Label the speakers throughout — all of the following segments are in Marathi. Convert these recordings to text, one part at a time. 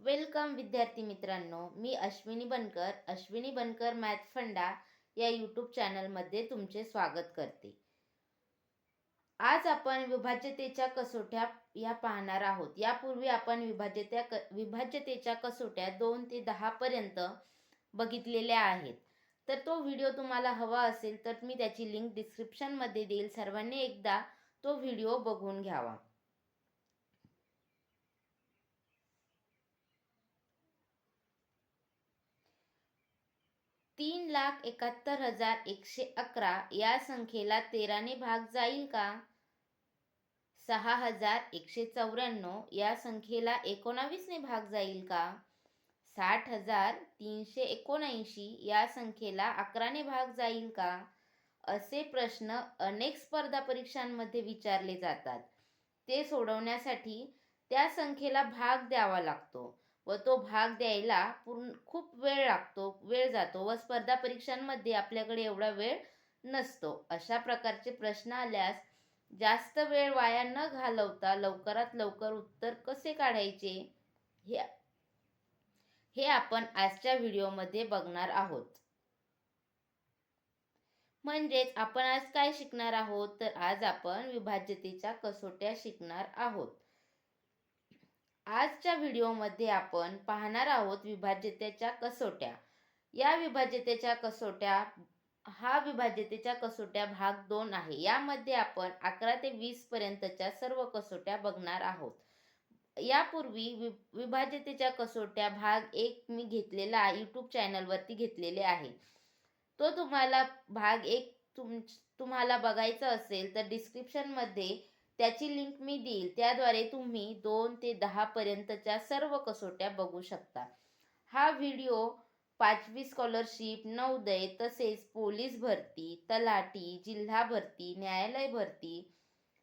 Speaker 1: वेलकम विद्यार्थी मित्रांनो मी अश्विनी बनकर अश्विनी बनकर मॅथ फंडा या यूट्यूब चॅनलमध्ये तुमचे स्वागत करते. आज आपण विभाज्यतेच्या कसोट्या या पाहणार आहोत. यापूर्वी आपण विभाज्यत्या क विभाज्यतेच्या कसोट्या दोन ते दहापर्यंत बघितलेल्या आहेत. तर तो व्हिडिओ तुम्हाला हवा असेल तर मी त्याची लिंक डिस्क्रिप्शनमध्ये देईल. सर्वांनी एकदा तो व्हिडिओ बघून घ्यावा. तीन लाख एकाहत्तर हजार एकशे अकरा या संख्येला तेराने भाग जाईल का? सहा हजार एकशे चौऱ्याण्णव या संख्येला एकोणावीसने भाग जाईल का? साठ हजार तीनशे एकोणऐंशी या संख्येला अकराने भाग जाईल का? असे प्रश्न अनेक स्पर्धा परीक्षांमध्ये विचारले जातात. ते सोडवण्यासाठी त्या संख्येला भाग द्यावा लागतो. व तो भाग द्यायला पूर्ण खूप वेळ लागतो वेळ जातो व स्पर्धा परीक्षांमध्ये आपल्याकडे एवढा वेळ नसतो. अशा प्रकारचे प्रश्न आल्यास जास्त वेळ वाया न घालवता लवकरात लवकर उत्तर कसे काढायचे हे हे आपण आजच्या व्हिडिओमध्ये बघणार आहोत. म्हणजेच आपण आज काय शिकणार आहोत? तर आज आपण विभाज्यतेच्या कसोट्या शिकणार आहोत. आजच्या व्हिडिओमध्ये आपण पाहणार आहोत विभाज्यतेच्या कसोट्या. या विभाज्यतेच्या कसोट्या हा विभाज्यतेच्या कसोट्या भाग दोन आहे. यामध्ये आपण अकरा ते वीस पर्यंतच्या सर्व कसोट्या बघणार आहोत. यापूर्वी वि विभाज्यतेच्या कसोट्या भाग एक मी घेतलेला यूट्यूब चॅनलवरती घेतलेले आहे. तो तुम्हाला भाग एक तुम तुम्हाला बघायचा असेल तर डिस्क्रिप्शनमध्ये त्याची लिंक मी देईल. त्याद्वारे तुम्ही दोन ते दहापर्यंतच्या सर्व कसोट्या बघू शकता. हा व्हिडिओ पाचवी स्कॉलरशिप नवोदय तसेच पोलीस भरती तलाठी जिल्हा भरती न्यायालय भरती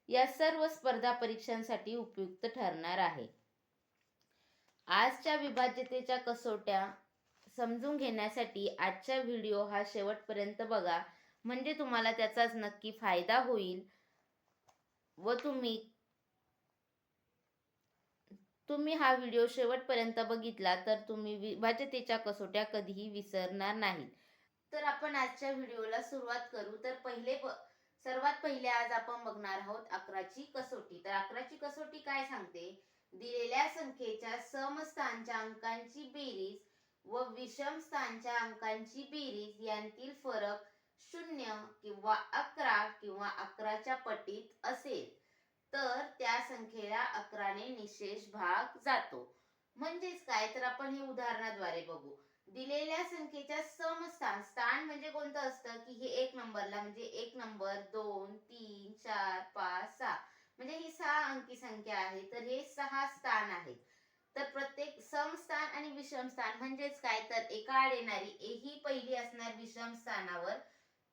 Speaker 1: या सर्व स्पर्धा परीक्षांसाठी उपयुक्त ठरणार आहे. आजच्या विभाज्यतेच्या कसोट्या समजून घेण्यासाठी आजचा व्हिडिओ हा शेवटपर्यंत बघा. म्हणजे तुम्हाला त्याचाच नक्की फायदा होईल. व तुम्ही तुम्ही हा व्हिडिओ शेवटपर्यंत बघितला तर तुम्ही विभाजतेच्या कसोट्या कधीही विसरणार नाहीत. तर आपण आजच्या व्हिडिओला सुरुवात करू. तर पहिले सर्वात पहिले आज आपण बघणार आहोत अकराची कसोटी. तर अकराची कसोटी काय सांगते? दिलेल्या संख्येच्या समस्थानच्या अंकांची बेरीज व विषम स्थानच्या अंकांची बेरीज यांतील फरक शून्य किंवा अकरा किंवा अकराच्या पटीत असेल तर त्या संख्येला अकराने निशेष भाग जातो. म्हणजेच काय? तर आपण हे उदाहरणाद्वारे बघू. दिलेल्या संख्येच्या समस्थान स्थान म्हणजे कोणतं असतं? की हे एक नंबरला म्हणजे एक नंबर दोन तीन चार पाच सहा. म्हणजे ही सहा अंकी संख्या आहे तर हे सहा स्थान आहेत. तर प्रत्येक समस्थान आणि विषम स्थान म्हणजेच काय? तर एका आड येणारी ही पहिली असणार विषम स्थानावर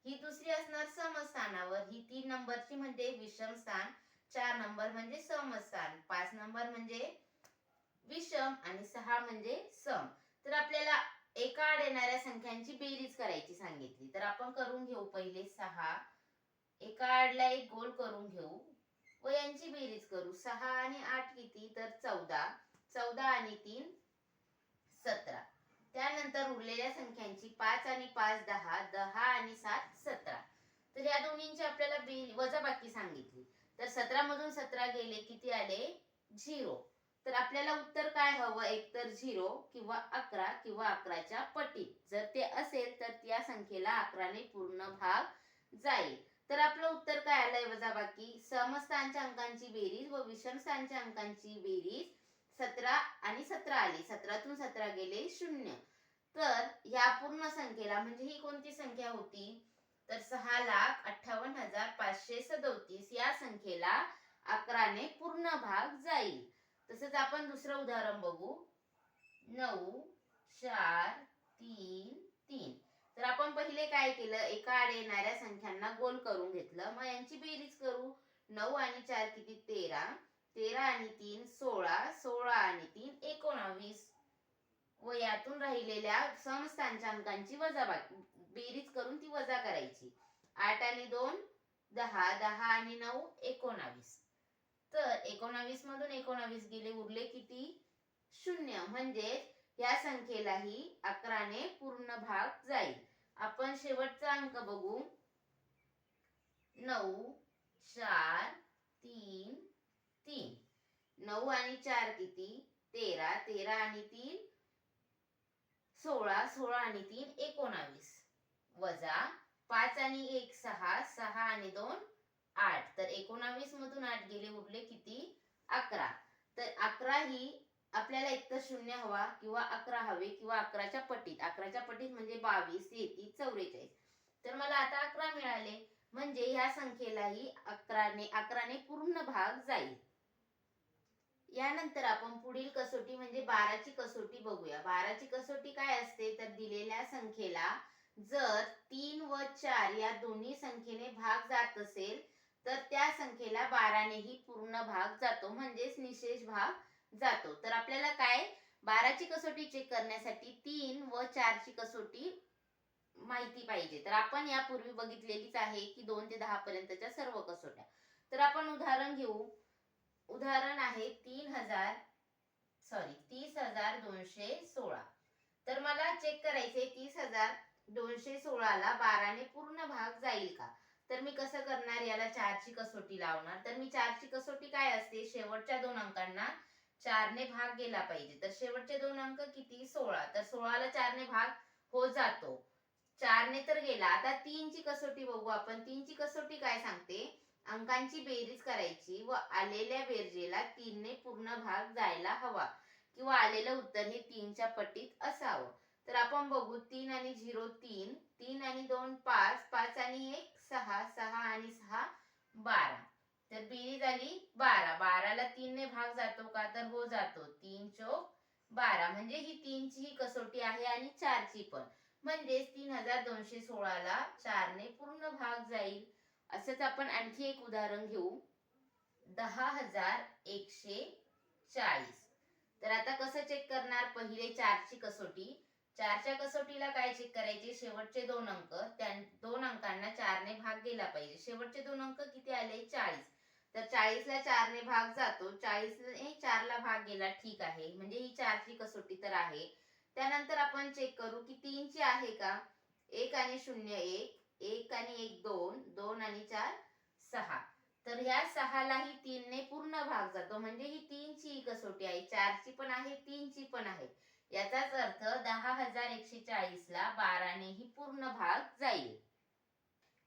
Speaker 1: ही दुसरी असणार समस्थानावर. ही तीन नंबरची म्हणजे विषम स्थान चार नंबर म्हणजे समस्थान पाच नंबर म्हणजे विषम आणि सहा म्हणजे सम. तर आपल्याला एका आड येणाऱ्या संख्यांची बेरीज करायची सांगितली. तर आपण करून घेऊ पहिले सहा. एका आडला एक गोल करून घेऊ. व यांची बेरीज करू. सहा आणि आठ किती? तर चौदा. चौदा आणि तीन सतरा. त्यानंतर उरलेल्या संख्यांची पाच आणि पाच दहा दहा आणि सात सतरा. तर या दोन्हींची आपल्याला बिल वजाबाकी सांगितली. तर सतरा मधून सतरा गेले किती आले? झिरो. तर आपल्याला उत्तर काय हवं? एकतर झिरो किंवा अकरा किंवा अकराच्या पटीत. जर ते असेल तर त्या संख्येला अकराने पूर्ण भाग जाईल. तर आपलं उत्तर काय आलंय वजाबाकी? समस्थानच्या अंकांची बेरीज व विषमस्थानच्या अंकांची बेरीज सतरा आणि सतरा आली. सतरातून सतरा गेले शून्य. तर या पूर्ण संख्येला म्हणजे ही कोणती संख्या होती? तर सहा लाख अठ्ठावन्न हजार पाचशे सदोतीस या संख्येला अकराने पूर्ण भाग जाईल. तसंच आपण दुसरं उदाहरण बघू. नऊ चार तीन तीन. तर आपण पहिले काय केलं? एका आड येणाऱ्या संख्यांना गोल करून घेतलं. मग यांची बेरीज करू. नऊ आणि चार किती? तेरा. तेरा आणि तीन सोळा सोळा आणि तीन एकोणावीस. व यातून राहिलेल्या समस्थानच्या अंकांची वजा बेरीज करून ती वजा करायची. आठ आणि दोन दहा दहा आणि नऊ एकोणावीस. तर एकोणावीस मधून एकोणावीस गेले उरले किती? शून्य. म्हणजे या संख्येलाही अकराने पूर्ण भाग जाईल. आपण शेवटचा अंक बघू. नऊ चार तीन तीन. नऊ आणि चार किती? तेरा. तेरा आणि तीन. सोळा. सोळा आणि तीन एकोणावीस. वजा पाच आणि एक सहा. सहा आणि दोन आठ. तर एकोणावीस मधून आठ गेले उरले किती? अकरा. तर अकरा ही आपल्याला एकतर शून्य हवा किंवा अकरा हवे किंवा अकराच्या पटीत. अकराच्या पटीत म्हणजे बावीस तेहतीस चौवेचाळीस. तर मला आता अकरा मिळाले. म्हणजे ह्या संख्येलाही अकराने अकराने पूर्ण भाग जाईल. यानंतर आपण पुढील कसोटी म्हणजे बाराची कसोटी बघूया. बाराची कसोटी काय असते? तर दिलेल्या संख्येला जर तीन व चार या दोन्ही संख्येने भाग जात असेल तर त्या संख्येला बारानेही पूर्ण भाग जातो. म्हणजेच निशेष भाग जातो. तर आपल्याला काय? बाराची कसोटी चेक करण्यासाठी तीन व चारची कसोटी माहिती पाहिजे. तर आपण यापूर्वी बघितलेलीच आहे की दोन ते दहा पर्यंतच्या सर्व कसोट्या. तर आपण उदाहरण घेऊ. उदाहरण आहे तीन हजार सॉरी तीस हजार दोनशे सोळा. तर मला चेक करायचे तीस हजार दोनशे सोळाला बाराने पूर्ण भाग जाईल का? तर मी कसं करणार? याला चारची कसोटी लावणार. तर मी चारची कसोटी काय असते? शेवटच्या दोन अंकांना चारने भाग गेला पाहिजे. तर शेवटचे दोन अंक किती? सोळा. तर सोळाला चारने भाग हो जातो. चारने तर गेला. आता तीनची कसोटी बघू आपण. तीनची कसोटी काय सांगते? अंकांची बेरीज करायची व आलेल्या बेरजेला तीनने पूर्ण भाग जायला हवा किंवा आलेलं उत्तर हे तीनच्या पटीत असावं. तर आपण बघू तीन आणि झिरो तीन तीन आणि दोन पाच पाच आणि एक सहा सहा आणि सहा बारा. तर बेरीज आली बारा. बाराला तीनने भाग जातो का? तर हो जातो. तीन चौक बारा. म्हणजे ही तीनची ही कसोटी आहे आणि चारची पण. म्हणजेच तीन हजार दोनशे सोळाला चारने पूर्ण भाग जाईल. असंच आपण आणखी एक उदाहरण घेऊ. दहा हजार एकशे चाळीस. तर आता कसं चेक करणार? पहिले चारची कसोटी. चारच्या कसोटीला काय चेक करायचे? शेवटचे दोन अंक. त्या दोन अंकांना चारने भाग गेला पाहिजे. शेवटचे दोन अंक किती आले? चाळीस. तर चाळीसला चारने भाग जातो. चाळीसने चारला भाग गेला ठीक आहे. म्हणजे ही चारची कसोटी तर आहे. त्यानंतर आपण चेक करू की तीनची आहे का? एक आणि शून्य एक. एक आणि एक दोन दोन आणि चार सहा. तर ह्या सहालाही तीनने पूर्ण भाग जातो. म्हणजे ही तीनची कसोटी आहे. चारची पण आहे तीनची पण आहे. याचाच अर्थ दहा हजार एकशे चाळीस ला बारानेही पूर्ण भाग जाईल.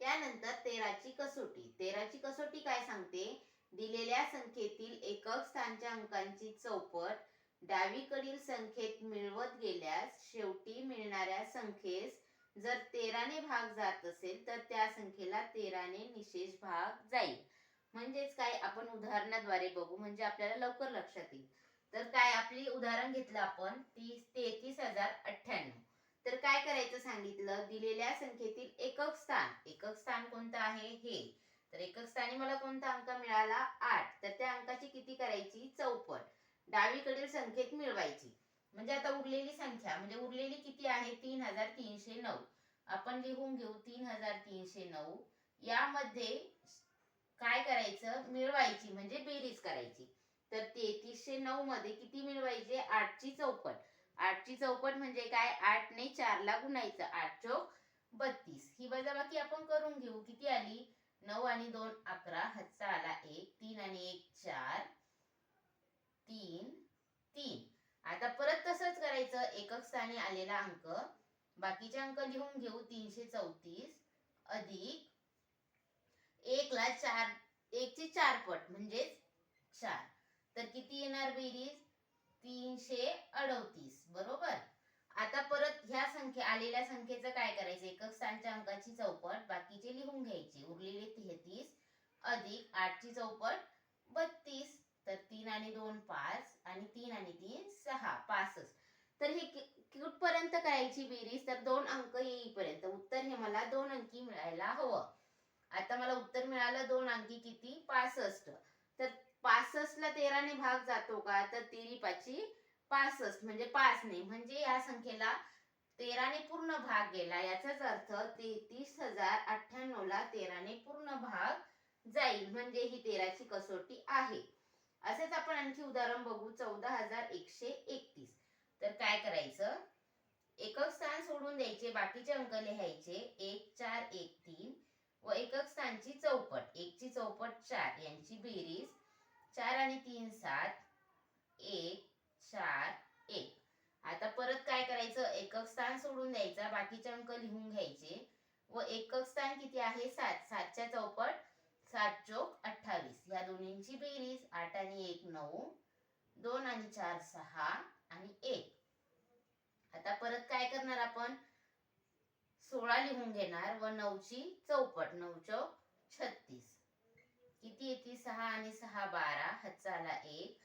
Speaker 1: त्यानंतर तेराची कसोटी. तेराची कसोटी काय सांगते? दिलेल्या संख्येतील एकक स्थानच्या अंकांची चौपट डावीकडील संख्येत मिळवत गेल्यास शेवटी मिळणाऱ्या संख्येस जर तेराने भाग जात असेल तर त्या संख्येला तेराने निशेष भाग जाईल. म्हणजेच काय? आपण उदाहरणाद्वारे बघू म्हणजे आपल्याला लवकर लक्षात येईल. तर काय? आपली उदाहरण घेतलं आपण तीस तेहतीस हजार अठ्ठ्याण्णव. तर काय करायचं सांगितलं? दिलेल्या संख्येतील एकक स्थान. एकक स्थान कोणतं आहे? हे. तर एकक स्थानी मला कोणता अंक मिळाला? आठ. तर त्या अंकाची किती करायची? चौपट डावीकडील संख्येत मिळवायची. म्हणजे आता उरलेली संख्या म्हणजे उरलेली किती आहे? तीन हजार तीनशे नऊ. आपण लिहून घेऊ तीन हजार तीनशे नऊ. यामध्ये काय करायचं? मिळवायची म्हणजे बेरीज करायची. तर तेहतीसशे नऊ मध्ये किती मिळवायचे? आठची चौपट. आठची चौपट म्हणजे काय? आठ ने चारला गुणायचं आठ चौक बत्तीस. ही वजाबाकी आपण करून घेऊ. किती आली? नऊ आणि दोन अकरा. हातचा आला एक तीन आणि एक चार. तीन तीन. आता परत तसंच करायचं. एकक स्थानी आलेला अंक. बाकीचे अंक लिहून घेऊ. तीनशे चौतीस अधिक एक ला चार एकची चार पट म्हणजेच चार. तर किती येणार बेरीज? तीनशे अडतीस. बरोबर? आता परत ह्या संख्या आलेल्या संख्येचं काय करायचं? एकक स्थानच्या अंकाची चौपट बाकीचे लिहून घ्यायचे. उरलेले तेहतीस अधिक आठची चौपट बत्तीस. तर तीन आणि दोन पाच आणि तीन आणि तीन सहा पासष्ट. तर हे कुठपर्यंत करायची बेरीज? तर दोन अंक येईपर्यंत. उत्तर हे मला दोन अंकी मिळायला हवं. आता मला उत्तर मिळालं दोन अंकी किती? पासष्ट. तर पासष्ट ला तेराने भाग जातो का? तर तेरी पाची पासष्ट. म्हणजे पाच ने म्हणजे या संख्येला तेराने पूर्ण भाग गेला. याचाच अर्थ तेहतीस हजार अठ्ठ्याण्णव ला तेराने पूर्ण भाग जाईल. म्हणजे ही तेराची कसोटी आहे. असेच आपण आणखी उदाहरण बघू. चौदा हजार एकशे एकतीस. तर काय करायचं? एकक स्थान सोडून द्यायचे बाकीचे अंक लिहायचे. एक चार एक तीन. व एकक स्थानची चौपट. एकची चौपट चार यांची बेरीज चार आणि तीन सात. एक चार एक. आता परत काय करायचं? एकक स्थान सोडून द्यायचा बाकीचे अंक लिहून घ्यायचे. व एकक स्थान किती आहे? सात. सातच्या चौपट सात चोक अठ्ठावीस. या दोन्हींची बेरीज आठ आणि एक नऊ दोन आणि चार सहा आणि एक. आता परत काय करणार आपण? सोळा लिहून घेणार व नऊची चौपट नऊ चौक छत्तीस. किती येते? सहा आणि सहा बारा हातचा एक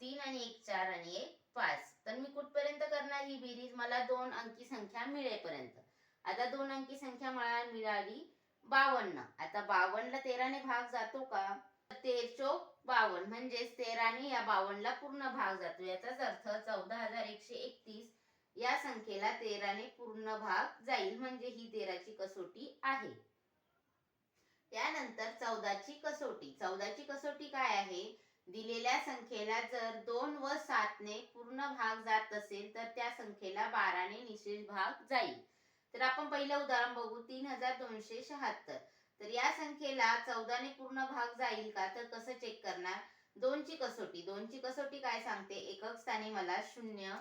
Speaker 1: तीन आणि एक चार आणि एक पाच. तर मी कुठपर्यंत करणार ही बेरीज? मला दोन अंकी संख्या मिळेपर्यंत. आता दोन अंकी संख्या मला मिळाली बावन्न. आता बावन्नला तेराने भाग जातो का? तेर चोक बावन्न. म्हणजेच तेराने या बावन्नला पूर्ण भाग जातो. याचाच अर्थ चौदा हजार एकशे एकतीस या संख्येला तेराने पूर्ण भाग जाईल. म्हणजे ही तेराची कसोटी आहे. त्यानंतर चौदाची कसोटी. चौदाची कसोटी काय आहे? दिलेल्या संख्येला जर दोन व सातने पूर्ण भाग जात असेल तर त्या संख्येला बाराने निशेष भाग जाईल. तर आपण पहिलं उदाहरण बघू. तीन हजार दोनशे शहात्तर. तर या संख्येला चौदाने पूर्ण भाग जाईल का? तर कसं चेक करणार? दोनची कसोटी. दोनची कसोटी काय सांगते? एकक स्थानी मला शून्य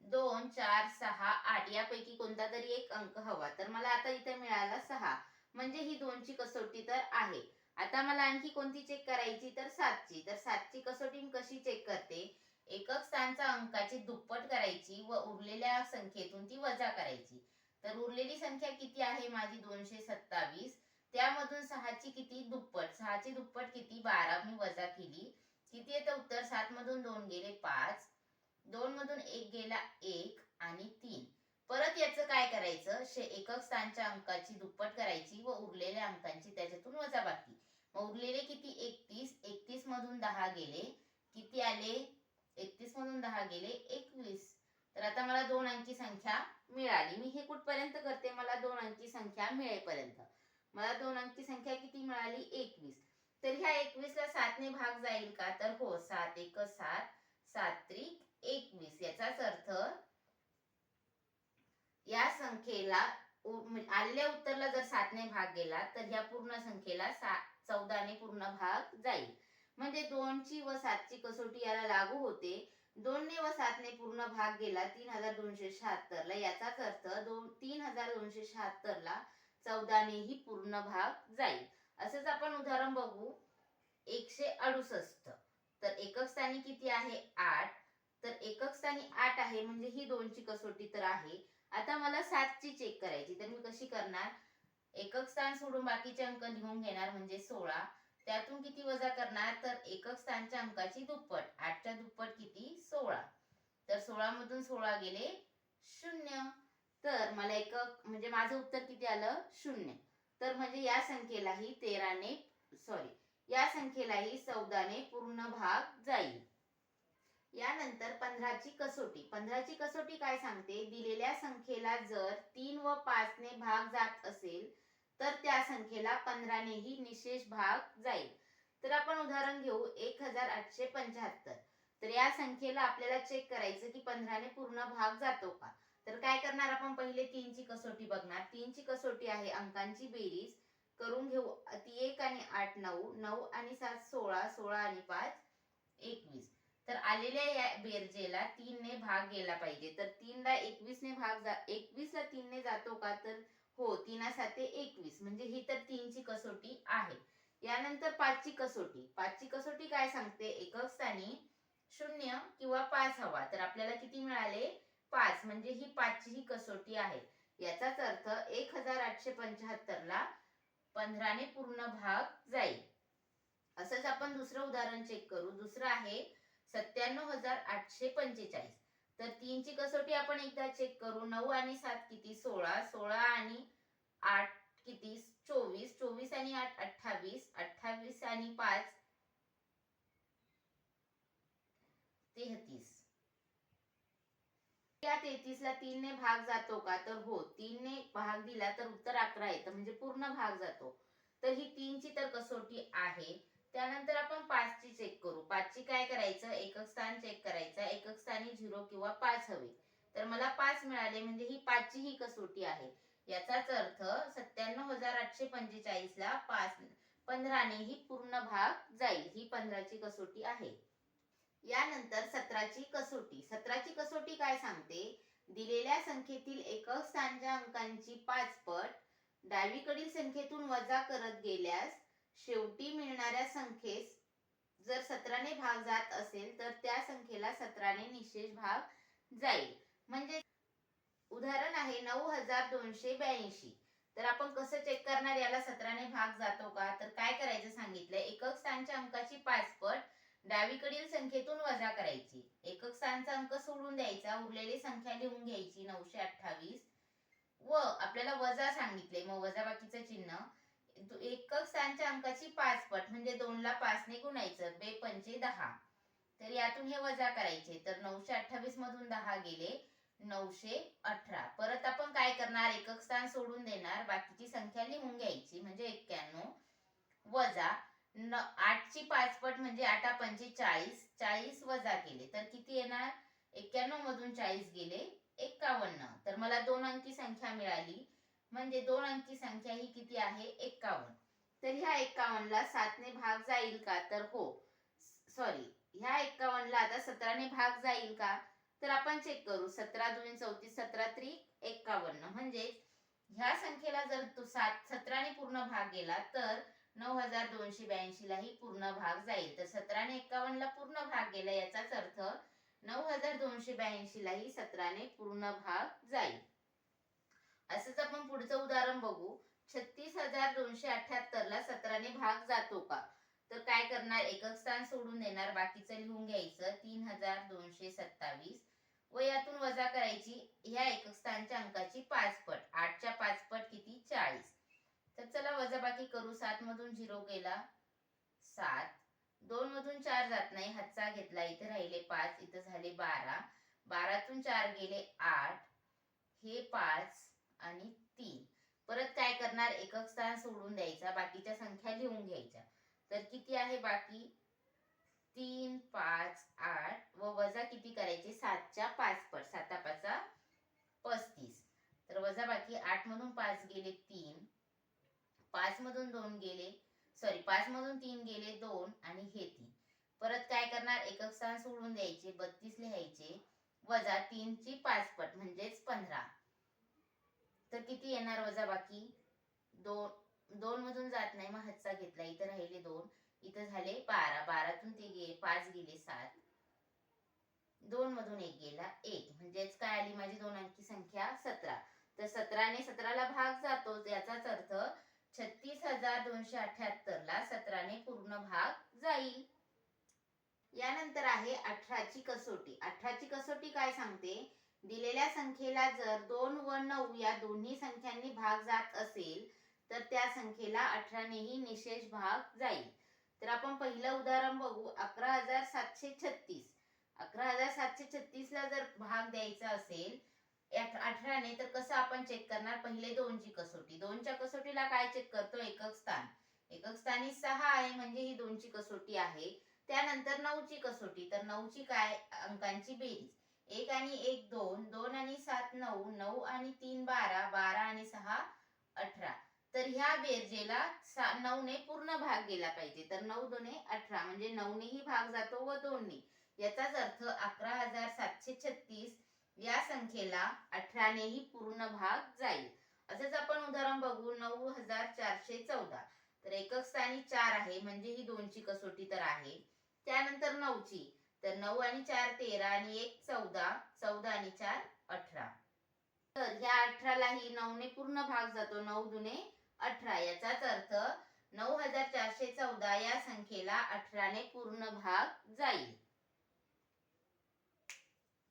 Speaker 1: दोन चार सहा आठ यापैकी कोणता तरी एक अंक हवा. तर मला आता इथे मिळाला सहा. म्हणजे ही दोनची कसोटी तर आहे. आता मला आणखी कोणती चेक करायची? तर सातची. तर सातची कसोटी मी कशी चेक करते? एकक स्थानचा अंकाची दुप्पट करायची व उरलेल्या संख्येतून ती वजा करायची. तर उरलेली संख्या किती आहे? माझी दोनशे सत्तावीस. त्यामधून सहाची किती? दुप्पट. सहाची दुप्पट किती? बारा. मी वजा केली. किती येतं उत्तर? सात मधून दोन गेले पाच. दोन मधून एक गेला एक आणि तीन. परत याचं काय करायचं? शे एकक स्थानच्या अंकाची दुप्पट करायची व उरलेल्या अंकांची त्याच्यातून वजाबाकी मग उरलेले किती? एकतीस. एकतीस मधून दहा गेले. किती आले? एकतीस मधून दहा गेले. एकवीस. तर आता मला दोन अंकी संख्या मिळाली. मी हे कुठपर्यंत करते? मला दोन अंकी संख्या मिळेपर्यंत. मला दोन अंकी संख्या किती मिळाली? एकवीस. तर ह्या एकवीस ला सातने भाग जाईल का? तर हो सात एक सात सात त्रिक एकवीस. याचाच अर्थ या संख्येला उ- म्हणजे आलेल्या उत्तरला जर सातने भाग गेला तर ह्या पूर्ण संख्येला सा चौदाने पूर्ण भाग जाईल. म्हणजे दोनची व सातची कसोटी याला लागू होते. दोनने व सातने पूर्ण भाग गेला तीन हजार दोनशे शहात्तर ला. याचाच अर्थ दोन तीन हजार दोनशे शहात्तर ला चौदानेही पूर्ण भाग जाईल. असंच आपण उदाहरण बघू. एकशे अडुसष्ट. तर एकक स्थानी किती आहे? आठ. तर एकक स्थानी आठ आहे म्हणजे ही दोनची कसोटी तर आहे. आता मला सातची चेक करायची. तर मी कशी करणार? एकक स्थान सोडून बाकीचे अंक लिहून घेणार म्हणजे सोळा. त्यातून किती वजा करणार? तर एकक स्थानच्या अंकाची दुप्पट. आठच्या दुप्पट किती? सोळा. तर सोळा मधून सोळा गेले शून्य. तर मला एकक म्हणजे माझं उत्तर किती आलं? शून्य. तर म्हणजे या संख्येलाही तेराने सॉरी या संख्येलाही चौदाने पूर्ण भाग जाईल. यानंतर पंधराची कसोटी. पंधराची कसोटी काय सांगते? दिलेल्या संख्येला जर तीन व पाचने भाग जात असेल तर त्या संख्येला पंधरानेही निशेष भाग जाईल. तर आपण उदाहरण घेऊ. एक हजार आठशे पंच्याहत्तर तर या संख्येला आपल्याला चेक करायचं की पंधराने पूर्ण भाग जातो का? तर काय करणार आपण? पहिले तीनची कसोटी बघणार. तीनची कसोटी आहे अंकांची बेरीज. करून घेऊ. ती एक आणि आठ नऊ. नऊ आणि सात सोळा. सोळा आणि पाच एकवीस. तर आलेल्या या बेरजेला तीनने भाग गेला पाहिजे. तर तीनला एकवीसने भाग जा एकवीसला तीनने जातो का? तर हो तीना साते एकवीस. म्हणजे ही तर तीनची कसोटी आहे. यानंतर पाचची कसोटी. पाचची कसोटी काय सांगते? एकक स्थानी शून्य किंवा पाच हवा. तर आपल्याला किती मिळाले? पाच. म्हणजे ही पाचची ही कसोटी आहे. याचाच अर्थ एक हजार आठशे पंच्याहत्तर ला पंधराने पूर्ण भाग जाईल. असंच आपण दुसरं उदाहरण चेक करू. दुसरं आहे सत्त्याण्णव हजार आठशे पंचेचाळीस तर तीनची कसोटी आपण एकदा चेक करू. नऊ आणि सात किती? सोळा. सोळा आणि आठ किती? चोवीस. चोवीस आणि आठ अठ्ठावीस. अठ्ठावीस आणि पाच तेहतीस. या तेहतीस ला तीनने भाग जातो का? तर हो तीनने भाग दिला तर उत्तर अकरा येतं. म्हणजे पूर्ण भाग जातो. तर ही तीनची तर कसोटी आहे. त्यानंतर आपण पाचची चेक करू. पाचची काय करायचं? एकक स्थान चेक करायचं. एकक स्थानी झिरो किंवा पाच हवे. तर मला पाच मिळाले म्हणजे ही पाचची ही कसोटी आहे. याचाच अर्थ सत्त्याण्णव हजार आठशे पंचेचाळीस ला पाच पंधराने ही पूर्ण भाग जाईल. ही पंधराची कसोटी आहे. यानंतर सतराची कसोटी. सतराची कसोटी काय सांगते? दिलेल्या संख्येतील एकक स्थानच्या अंकांची पाच पट डावीकडील संख्येतून वजा करत गेल्यास शेवटी मिळणाऱ्या संख्येस जर सतराने भाग जात असेल तर त्या संख्येला सतराने निशेष भाग जाईल. म्हणजे उदाहरण आहे नऊ हजार दोनशे ब्याऐंशी. तर आपण कसं चेक करणार? याला सतराने भाग जातो का? तर काय करायचं सांगितलंय एकक स्थानच्या अंकाची पाच पट डावीकडील संख्येतून वजा करायची. एकक स्थानचा अंक सोडून द्यायचा. उरलेली संख्या लिहून घ्यायची. नऊशे अठ्ठावीस. व आपल्याला वजा सांगितले. मग वजाबाकीचं चिन्ह एकक स्थानच्या अंकाची पाच पट म्हणजे दोन ला पाच ने गुणायचं बे पंचे दहा. तर यातून हे वजा करायचे तर नऊशे अठ्ठावीस मधून दहा गेले नऊशे अठरा. परत आपण काय करणार? एकक स्थान सोडून देणार बाकीची संख्या लिहून घ्यायची म्हणजे एक्क्याण्णव वजा न आठची पाचपट म्हणजे आठा पंचे चाळीस चाळीस वजा केले तर किती येणार? एक्क्याण्णव मधून चाळीस गेले एक्कावन्न तर मला दोन अंकी संख्या मिळाली म्हणजे दोन अंकी संख्या ही किती आहे? एक्कावन्न तर ह्या एक्कावन्नला सातने भाग जाईल का? तर हो. सॉरी ह्या एक्कावन्नला आता सतराने भाग जाईल का? तर आपण चेक करू. सतरा दोन चौतीस सतरा त्रिक एक्कावन्न म्हणजे ह्या संख्येला जर तो सात सतराने पूर्ण भाग गेला तर नऊ हजार दोनशे ब्याऐंशीलाही पूर्ण भाग जाईल. तर सतराने एक्कावन्नला पूर्ण भाग गेला याचाच अर्थ नऊ हजार दोनशे ब्याऐंशीलाही सतराने पूर्ण भाग जाईल. असंच आपण पुढचं उदाहरण बघू. छत्तीस हजार दोनशे अठ्याहत्तर ला सतराने भाग जातो का? तर काय करणार? एकक स्थान सोडून देणार. बाकीचं लिहून घ्यायचं. तीन हजार दोनशे सत्तावीस. व यातून वजा करायची. ह्या एकक स्थानच्या अंकाची पाच पट आठच्या पाच पट किती? चाळीस. तर चला वजाबाकी करू. सात मधून झिरो गेला सात. दोन मधून चार जात नाही. हातचा घेतला. इथे राहिले पाच. इथं झाले बारा. बारातून चार गेले आठ. हे पाच. आणि तीन. परत काय करणार? एकक स्थान सोडून द्यायचा. बाकीच्या संख्या लिहून घ्यायच्या. तर किती आहे बाकी? तीन पाच आठ व वजा किती करायचे? सातच्या पाच पट. साता पाचा पस्तीस. तर वजा बाकी आठ मधून पाच गेले तीन. पाच मधून दोन गेले. सॉरी पाच मधून तीन गेले दोन आणि हे तीन. परत काय करणार? एकक स्थान सोडून द्यायचे. बत्तीस लिहायचे. वजा तीनची पाच पट. म्हणजेच पंधरा. तर किती येणार वजा बाकी? दोन दोन मधून जात नाही मग हातचा घेतला. इथं राहिले दोन. इथं झाले बारा. बारातून ते गे पाच गेले सात. दोन मधून एक गेला एक. म्हणजेच काय आली माझी दोन अंकी संख्या? सतरा. तर सतराने सतराला भाग जातो. याचाच अर्थ छत्तीस हजार दोनशे अठ्याहत्तर ला सतराने पूर्ण भाग जाईल. यानंतर आहे अठराची कसोटी. अठराची कसोटी काय सांगते? दिलेल्या संख्येला जर दोन व नऊ या दोन्ही संख्यांनी भाग जात असेल तर त्या संख्येला अठरानेही निशेष भाग जाईल. तर आपण पहिलं उदाहरण बघू. अकरा हजार सातशे छत्तीस. अकरा हजार सातशे छत्तीस ला जर भाग द्यायचा असेल अठराने तर कसं आपण चेक करणार? पहिले दोनची कसोटी. दोनच्या कसोटीला काय चेक करतो? एकक स्थान. एकक स्थानी सहा आहे म्हणजे ही दोनची कसोटी आहे. त्यानंतर नऊची कसोटी. तर नऊची काय? अंकांची बेरीज. एक आणि एक दोन दोन आणि सात नऊ नऊ आणि तीन बारा बारा आणि सहा अठरा. तर ह्या बेरजेला सा नऊने पूर्ण भाग गेला पाहिजे. तर नऊ दोने अठरा. म्हणजे नऊनेही भाग जातो व दोनने. याचाच अर्थ अकरा हजार सातशे छत्तीस या संख्येला अठरानेही पूर्ण भाग जाईल. असंच आपण उदाहरण बघू. नऊ हजार चारशे चौदा. तर एकक स्थानी चार आहे. म्हणजे ही दोनची कसोटी तर आहे. त्यानंतर नऊची. तर नऊ आणि चार तेरा आणि एक चौदा चौदा आणि चार अठरा. तर ह्या अठरालाही नऊने पूर्ण भाग जातो नऊ दुने अठरा. याचाच अर्थ नऊ हजार चारशे चौदा या संख्येला अठराने पूर्ण भाग जाईल.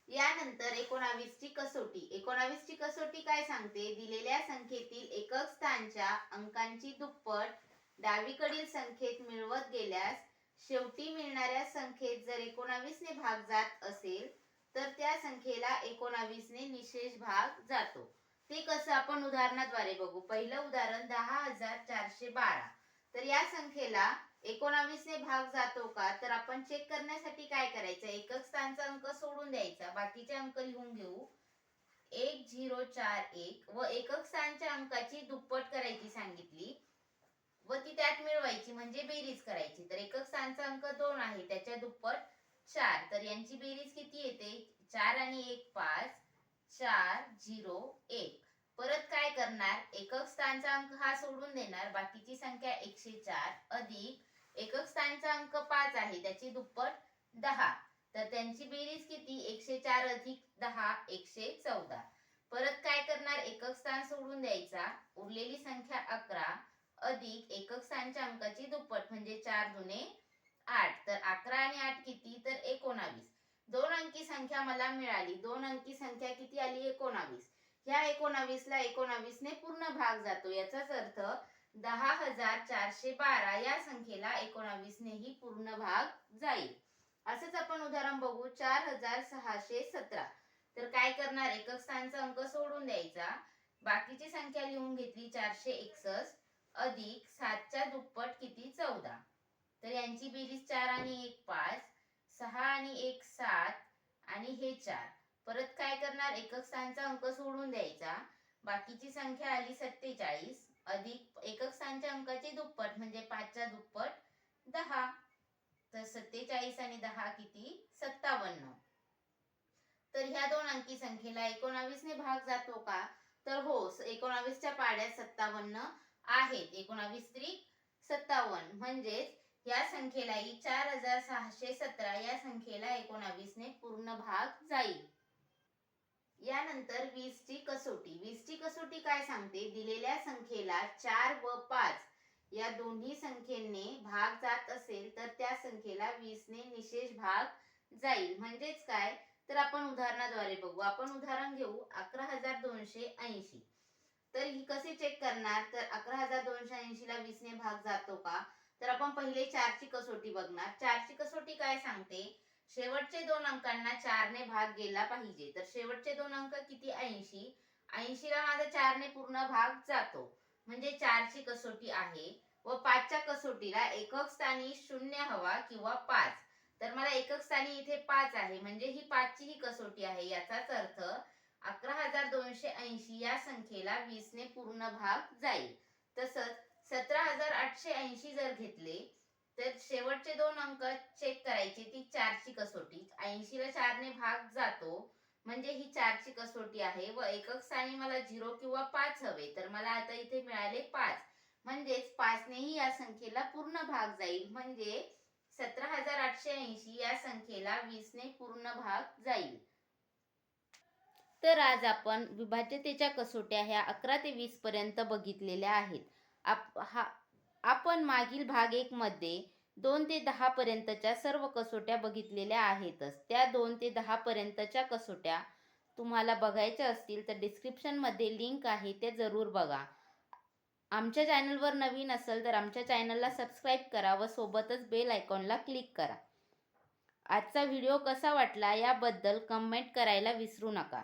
Speaker 1: यानंतर एकोणावीसची कसोटी. एकोणावीसची कसोटी काय सांगते? दिलेल्या संख्येतील एकक स्थानच्या अंकांची दुप्पट डावीकडील संख्येत मिळवत गेल्यास शेवटी मिळणाऱ्या संख्येत जर एकोणावीसने भाग जात असेल तर त्या संख्येला एकोणावीसने निशेष भाग जातो. ते कसं आपण उदाहरणाद्वारे बघू? पहिलं उदाहरण दहा हजार चारशे बारा. तर या संख्येला एकोणावीसने भाग जातो का? तर आपण चेक करण्यासाठी काय करायचं? एकक स्थानचा अंक सोडून द्यायचा. बाकीचे अंक लिहून घेऊ. एक झिरो चार एक व एकक स्थानच्या अंकाची दुप्पट करायची सांगितली. व ती त्यात मिळवायची म्हणजे बेरीज करायची. तर एकक स्थानचा अंक दोन आहे त्याच्या दुप्पट चार. तर यांची बेरीज किती येते? चार आणि एक पाच. चार झिरो एक. परत काय करणार? एकक स्थानचा अंक हा सोडून देणार. बाकीची संख्या एकशे चार अधिक एकक स्थानचा अंक पाच आहे त्याची दुप्पट दहा. तर त्यांची बेरीज किती? एकशे चार अधिक दहा एकशे चौदा. परत काय करणार? एकक स्थान सोडून द्यायचा. उरलेली संख्या अकरा. अधिक एकक स्थानच्या अंकाची दुप्पट म्हणजे चार दुने आठ. तर अकरा आणि आठ किती? तर एकोणावीस. दोन अंकी संख्या मला मिळाली. दोन अंकी संख्या किती आली? एकोणावीस. ह्या एकोणावीसला एकोणावीसने पूर्ण भाग जातो. याचाच अर्थ दहा हजार चारशे बारा या संख्येला एकोणावीसनेही पूर्ण भाग जाईल. असंच आपण उदाहरण बघू. चार हजार सहाशे सतरा. तर काय करणार? एकक स्थानचा अंक सोडून द्यायचा. बाकीची संख्या लिहून घेतली चारशे एकसष्ट. अधिक सातच्या दुप्पट किती? चौदा. तर यांची बेरीज चार आणि एक पाच सहा आणि एक सात आणि हे चार. परत काय करणार? एकक स्थानचा अंक सोडून द्यायचा. बाकीची संख्या आली सत्तेचाळीस. अधिक एकक स्थानच्या अंकाची दुप्पट म्हणजे पाचच्या दुप्पट दहा. तर सत्तेचाळीस आणि दहा किती? सत्तावन्न. तर ह्या दोन अंकी संख्येला एकोणावीसने भाग जातो का? तर हो एकोणावीसच्या पाड्यात सत्तावन्न आहेत एकोणावीस त्रिक सत्तावन्न. म्हणजेच या संख्येलाही चार हजार सहाशे सतरा या संख्येला एकोणावीस ने पूर्ण भाग जाईल. यानंतर वीसची कसोटी. वीसची कसोटी काय सांगते? दिलेल्या संख्येला चार व पाच या दोन्ही संख्येने भाग जात असेल तर त्या संख्येला वीसने निशेष भाग जाईल. म्हणजेच काय? तर आपण उदाहरणाद्वारे बघू. आपण उदाहरण घेऊ. अकरा हजार दोनशे ऐंशी. तर ही कसे चेक करणार? तर अकरा हजार दोनशे ऐंशी ला वीसने भाग जातो का? तर आपण पहिले चारची कसोटी बघणार. चारची कसोटी काय सांगते? शेवटचे दोन अंकांना चारने भाग गेला पाहिजे. तर शेवटचे दोन अंक किती? ऐंशी. ऐंशी ला माझा चारने पूर्ण भाग जातो. म्हणजे चारची कसोटी आहे. व पाचच्या कसोटीला एकक स्थानी शून्य हवा किंवा पाच. तर मला एकक स्थानी इथे पाच आहे. म्हणजे ही पाचची ही कसोटी आहे याचाच अर्थ अकरा हजार दोनशे ऐंशी या संख्येला वीसने पूर्ण भाग जाईल. तसंच सतरा हजार आठशे ऐंशी जर घेतले तर शेवटचे दोन अंक चेक करायचे. ती चारची कसोटी. ऐंशीला चारने भाग जातो. म्हणजे ही चारची कसोटी आहे व एकक स्थानी मला झिरो किंवा पाच हवे. तर मला आता इथे मिळाले पाच. म्हणजेच पाचनेही या संख्येला पूर्ण भाग जाईल. म्हणजे सतरा हजार आठशे ऐंशी या संख्येला वीसने पूर्ण भाग जाईल. तर आज आपण विभाज्यतेच्या कसोट्या ह्या अकरा ते वीस पर्यंत बघितलेल्या आहेत. आप हा आपण मागील भाग एक मध्ये दोन ते दहा पर्यंतच्या सर्व कसोट्या बघितलेल्या आहेतच. त्या दोन ते दहा पर्यंतच्या कसोट्या तुम्हाला बघायच्या असतील तर डिस्क्रिप्शनमध्ये लिंक आहे ते जरूर बघा. आमच्या चॅनलवर नवीन असेल तर आमच्या चॅनलला सबस्क्राईब करा व सोबतच बेल आयकॉनला क्लिक करा. आजचा व्हिडिओ कसा वाटला याबद्दल कमेंट करायला विसरू नका.